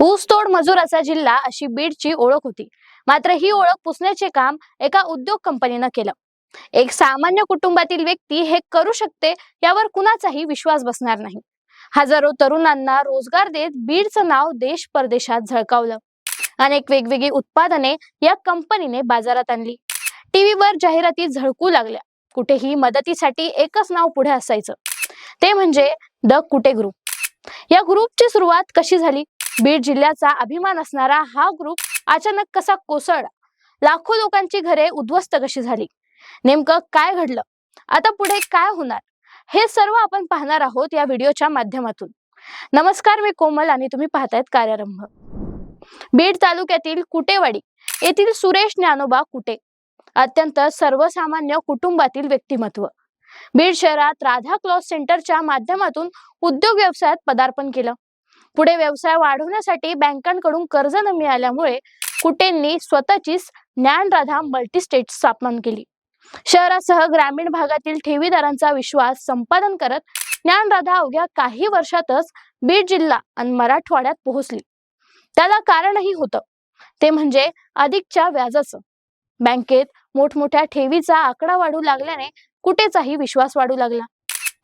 ऊसतोड मजुराचा जिल्हा अशी बीडची ओळख होती. मात्र ही ओळख पुसण्याचे काम एका उद्योग कंपनीनं केलं. एक सामान्य कुटुंबातील व्यक्ती हे करू शकते यावर कुणाचाही विश्वास बसणार नाही. हजारो तरुणांना रोजगार देत बीडचं नाव देश परदेशात झळकावलं. अनेक वेगवेगळी उत्पादने या कंपनीने बाजारात आणली. टीव्हीवर जाहिराती झळकू लागल्या. कुठेही मदतीसाठी एकच नाव पुढे असायचं. ते म्हणजे द कुटे ग्रुप. या ग्रुपची सुरुवात कशी झाली? बीड जिल्ह्याचा अभिमान असणारा हा ग्रुप अचानक कसा कोसळला? लाखो लोकांची घरे उद्ध्वस्त कशी झाली? नेमकं काय घडलं? आता पुढे काय होणार? हे सर्व आपण पाहणार आहोत या व्हिडिओच्या माध्यमातून. नमस्कार मी कोमल आणि तुम्ही पाहतायत कार्यारंभ. बीड तालुक्यातील कुटेवाडी येथील सुरेश ज्ञानोबा कुटे अत्यंत सर्वसामान्य कुटुंबातील व्यक्तिमत्व. बीड शहरात राधा क्लॉथ सेंटरच्या माध्यमातून उद्योग व्यवसायात पदार्पण केलं. पुढे व्यवसाय वाढवण्यासाठी बँकांकडून कर्ज न मिळाल्यामुळे कुटेंनी स्वतःचीच ज्ञानराधा मल्टीस्टेट स्थापन केली. शहरासह ग्रामीण भागातील ठेवीदारांचा विश्वास संपादन करत ज्ञानराधा अवघ्या काही वर्षातच बीड जिल्हा आणि मराठवाड्यात पोहोचली. त्याला कारणही होतं. ते म्हणजे अधिकच्या व्याजाचं. बँकेत मोठमोठ्या ठेवीचा आकडा वाढू लागल्याने कुठेचाही विश्वास वाढू लागला.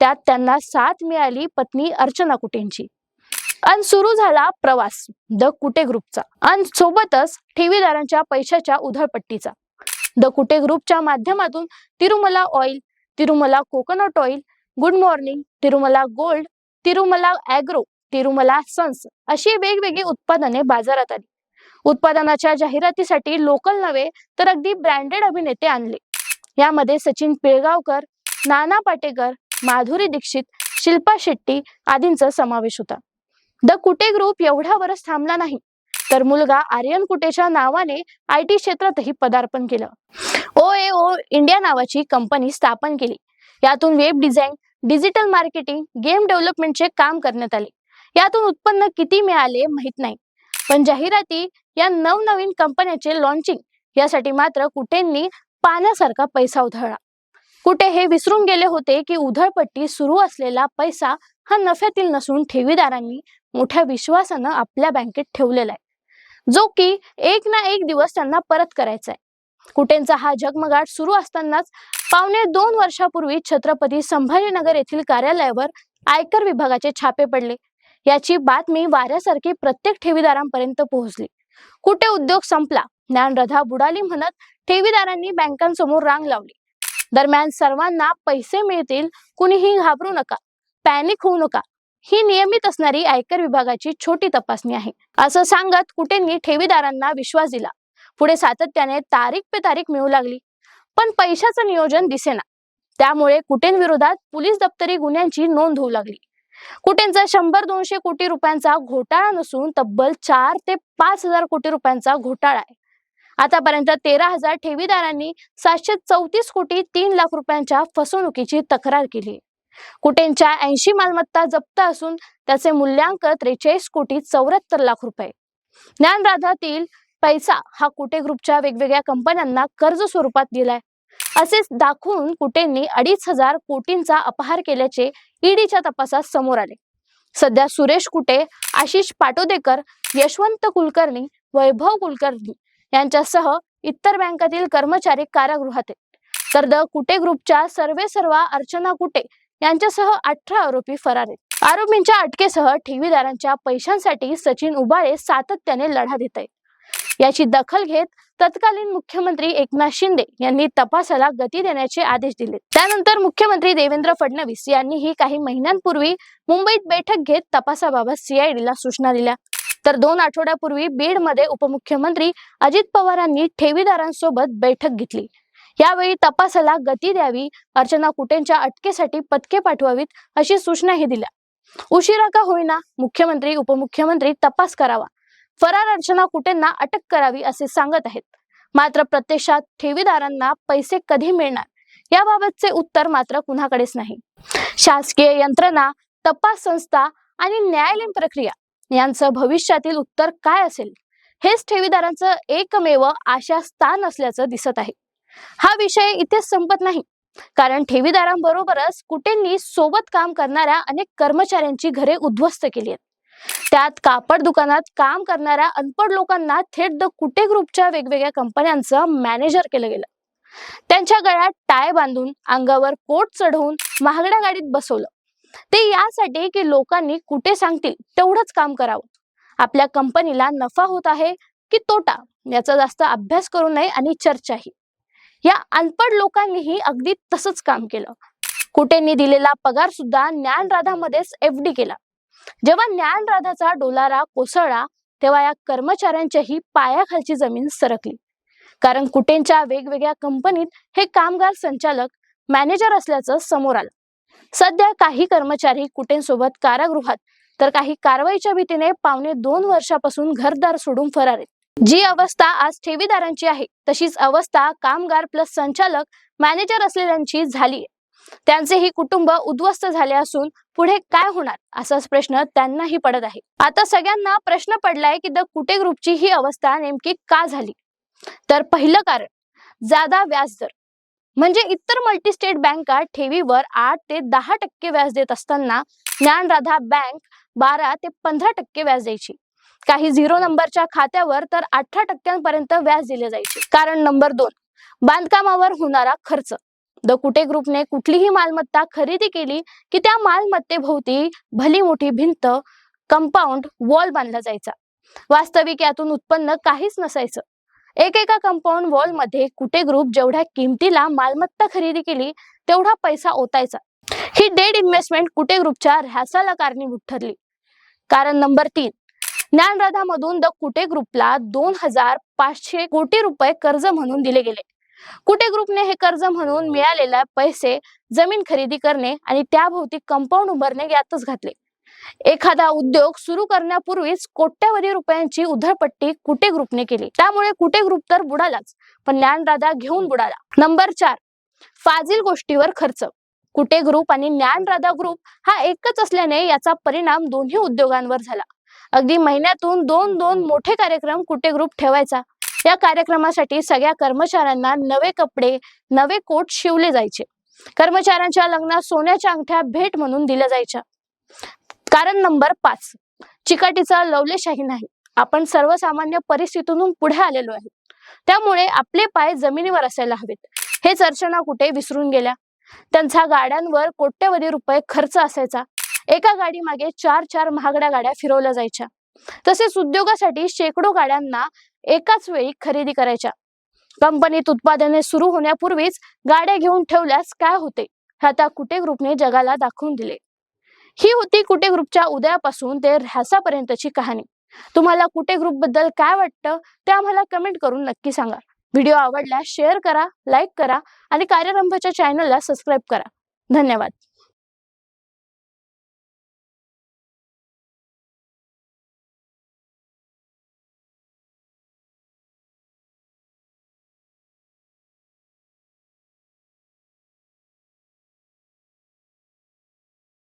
त्यात त्यांना साथ मिळाली पत्नी अर्चना कुटेंची. आणि सुरू झाला प्रवास द कुटे ग्रुपचा. आणि सोबतच ठेवीदारांच्या पैशाच्या उधळपट्टीचा. द कुटे ग्रुपच्या माध्यमातून Tirumala oil Tirumala coconut oil good morning Tirumala gold Tirumala agro Tirumala sons अशी वेगवेगळी उत्पादने बाजारात आली. उत्पादनाच्या जाहिरातीसाठी लोकल नव्हे तर अगदी ब्रँडेड अभिनेते आणले. यामध्ये सचिन पिळगावकर नाना पाटेकर माधुरी दीक्षित शिल्पा शेट्टी आदींचा समावेश होता. द कुटे ग्रुप एवढ्यावरच थांबला नाही. तर मुलगा आर्यन कुटेच्या नावाने आय टी क्षेत्रातही पदार्पण केलं. ओ ए ओ इंडिया नावाची कंपनी स्थापन केली. यातून web design digital marketing game डेव्हलपमेंटचे काम करण्यात आले. यातून उत्पन्न किती मिळाले माहीत नाही. पण जाहिराती या नवनवीन कंपन्याचे लॉन्चिंग यासाठी मात्र कुठेंनी पाण्यासारखा पैसा उधळला. कुठे हे विसरून गेले होते की उधळपट्टी सुरू असलेला पैसा हा नफ्यातील नसून ठेवीदारांनी मोठ्या विश्वासानं आपल्या बँकेत ठेवलेला आहे. जो की एक ना एक दिवस त्यांना परत करायचा आहे कुटेंचा हा जगमगाट सुरू असतानाच पावणे दोन वर्षापूर्वी छत्रपती संभाजीनगर येथील कार्यालयावर आयकर विभागाचे छापे पडले. याची बातमी वाऱ्यासारखी प्रत्येक ठेवीदारांपर्यंत पोहोचली. कुठे उद्योग संपला? ज्ञानरधा बुडाली म्हणत ठेवीदारांनी बँकांसमोर रांग लावली. दरम्यान सर्वांना पैसे मिळतील कुणीही घाबरू नका. पॅनिक होऊ नका. ही नियमित असणारी आयकर विभागाची छोटी तपासणी आहे. असं सांगत कुटेंनी ठेवीदारांना विश्वास दिला. पुढे सातत्याने तारीख पे तारीख मिळू लागली. पण पैशाचं नियोजन दिसेना. त्यामुळे कुटेंविरोधात पोलीस दप्तरी गुन्ह्यांची नोंद होऊ लागली. कुटेंचा शंभर दोनशे कोटी रुपयांचा घोटाळा नसून तब्बल चार ते पाच हजार कोटी रुपयांचा घोटाळा आहे. आतापर्यंत तेरा हजार ठेवीदारांनी सातशे चौतीस कोटी तीन लाख रुपयांच्या फसवणुकीची तक्रार केली. कुटेंच्या ऐंशी मालमत्ता जप्त असून त्याचे मूल्यांक त्रेचाळीस कोटी चौऱ्याहत्तर लाख रुपये. ज्ञानराधातील पैसा हा कुटे ग्रुपच्या वेगवेगळ्या कंपन्यांना कर्ज स्वरूपात दिलाय? असेच दाखवून कुटेंनी अडीच हजार कोटींचा अपहार केल्याचे ईडीच्या तपासात समोर आले. सध्या सुरेश कुटे आशिष पाटोदेकर यशवंत कुलकर्णी वैभव कुलकर्णी यांच्यासह इतर बँकातील कर्मचारी कारागृहात आहेत. तर द कुटे ग्रुपच्या सर्वे सर्वा अर्चना कुटे यांच्यासह अठरा आरोपी फरार आहेत. आरोपींच्या अटकेसह ठेवीदारांच्या पैशांसाठी सचिन उबाळे सातत्याने लढा देत आहेत. याची दखल घेत तत्कालीन मुख्यमंत्री एकनाथ शिंदे यांनी तपासाला गती देण्याचे आदेश दिले. त्यानंतर मुख्यमंत्री देवेंद्र फडणवीस यांनीही काही महिन्यांपूर्वी मुंबईत बैठक घेत तपासाबाबत सीआयडीला सूचना दिल्या. तर दोन आठवड्यापूर्वी बीडमध्ये उपमुख्यमंत्री अजित पवारांनी ठेवीदारांसोबत बैठक घेतली. यावेळी तपासाला गती द्यावी अर्चना कुटेंच्या अटकेसाठी पथके पाठवावीत अशी सूचनाही दिल्या. उशिरा का होईना मुख्यमंत्री उपमुख्यमंत्री तपास करावा. फरार अर्चना कुटेंना अटक करावी असे सांगत आहेत. मात्र प्रत्यक्षात ठेवीदारांना पैसे कधी मिळणार? याबाबतचे उत्तर मात्र कुणाकडेच नाही. शासकीय यंत्रणा तपास संस्था आणि न्यायालयीन प्रक्रिया यांचं भविष्यातील उत्तर काय असेल? हेच ठेवीदारांचं एकमेव आशास्थान असल्याचं दिसत आहे. हा विषय इथेच संपत नाही. कारण ठेवीदारांबरोबरच कुटेंनी सोबत काम करणाऱ्या अनेक कर्मचाऱ्यांची घरे उद्ध्वस्त केली आहेत. त्यात कापड दुकानात काम करणाऱ्या अनपढ लोकांना थेट द कुटे ग्रुपच्या वेगवेगळ्या कंपन्यांचं मॅनेजर केलं गेलं. त्यांच्या गळ्यात टाय बांधून अंगावर कोट चढवून महागड्या गाडीत बसवलं. ते यासाठी की लोकांनी कुठे सांगतील तेवढंच काम करावं. आपल्या कंपनीला नफा होत आहे की तोटा याचा जास्त अभ्यास करू नये आणि चर्चाही. या अनपढ लोकांनीही अगदी तसंच काम केलं. कुटेंनी दिलेला पगार सुद्धा ज्ञानराधामध्येच एफ डी केला. जेव्हा ज्ञानराधाचा डोलारा कोसळला तेव्हा या कर्मचाऱ्यांच्याही पायाखालची जमीन सरकली. कारण कुटेंच्या वेगवेगळ्या कंपनीत हे कामगार संचालक मॅनेजर असल्याचं समोर आलं. सध्या काही कर्मचारी कुटेंसोबत कारागृहात तर काही कारवाईच्या भीतीने पावणे दोन वर्षापासून घरदार सोडून फरार आहेत. जी अवस्था आज ठेवीदारांची आहे तशीच अवस्था कामगार प्लस संचालक मॅनेजर असलेल्यांची झाली त्यांचेही कुटुंब उद्ध्वस्त झाले असून पुढे काय होणार असाच प्रश्न त्यांनाही पडत आहे. आता सगळ्यांना प्रश्न पडलाय की द कुटे ग्रुपची ही अवस्था नेमकी का झाली? तर पहिलं कारण जादा व्याजदर म्हणजे इतर मल्टीस्टेट बँका ठेवीवर आठ ते दहा टक्के व्याज देत असताना ज्ञानराधा बँक बारा ते पंधरा टक्के व्याज द्यायची. काही झिरो नंबरच्या खात्यावर तर अठरा टक्क्यांपर्यंत व्याज दिले जायचे. कारण नंबर दोन बांधकामावर होणारा खर्च. द कुटे ग्रुपने कुठलीही मालमत्ता खरेदी केली की त्या मालमत्तेभोवती भली मोठी भिंत कंपाऊंड वॉल बांधला जायचा. वास्तविक यातून उत्पन्न काहीच नसायचं. एकेका कंपाऊंड वॉलमध्ये कुटे ग्रुप जेवढ्या किमतीला मालमत्ता खरेदी केली तेवढा पैसा ओतायचा. ही डेड इन्व्हेस्टमेंट कुटे ग्रुपच्या ऱ्हासाला कारणीभूत ठरली. कारण नंबर तीन ज्ञानराधा मधून द कुटे ग्रुपला दोन हजार पाचशे कोटी रुपये कर्ज म्हणून दिले गेले. कुटे ग्रुपने हे कर्ज म्हणून मिळालेले पैसे जमीन खरेदी करणे आणि त्याभोवती कंपाऊंड उभारणे यातच घातले. एखादा उद्योग सुरू करण्यापूर्वीच कोट्यावधी रुपयांची उधळपट्टी कुटे ग्रुपने केली. त्यामुळे कुटे ग्रुप तर बुडालाच पण ज्ञानराधा घेऊन बुडाला. नंबर चार फाजील गोष्टीवर खर्च. कुटे ग्रुप आणि ज्ञानराधा ग्रुप हा एकच असल्याने याचा परिणाम दोन्ही उद्योगांवर झाला. अगदी महिन्यातून दोन दोन मोठे कार्यक्रम कुठे ग्रुप ठेवायचा? या कार्यक्रमासाठी सगळ्या कर्मचाऱ्यांना नवे कपडे नवे कोट शिवले जायचे. कर्मचाऱ्यांच्या लग्नात सोन्याच्या अंगठ्या भेट म्हणून दिल्या जायच्या. कारण नंबर पाच चिकाटीचा लवलेशाही नाही. आपण सर्वसामान्य परिस्थितीतून पुढे आलेलो आहे. त्यामुळे आपले पाय जमिनीवर असायला हवेत. हेच अर्चना कुठे विसरून गेल्या? त्यांचा गाड्यांवर कोट्यवधी रुपये खर्च असायचा. एका गाडी मागे चार चार महागड्या गाड्या फिरवल्या जायच्या. तसेच उद्योगासाठी शेकडो गाड्यांना एकाच वेळी खरेदी करायच्या. कंपनीत उत्पादने सुरू होण्यापूर्वीच गाड्या घेऊन ठेवल्यास काय होते? हे आता कुटे ग्रुपने जगाला दाखवून दिले. ही होती कुटे ग्रुपच्या उदयापासून ते ऱ्हासापर्यंतची कहाणी. तुम्हाला कुटे ग्रुपबद्दल काय वाटतं ते आम्हाला कमेंट करून नक्की सांगा. व्हिडिओ आवडल्यास शेअर करा लाईक करा आणि कार्यरंभाच्या चॅनलला सबस्क्राईब करा. धन्यवाद.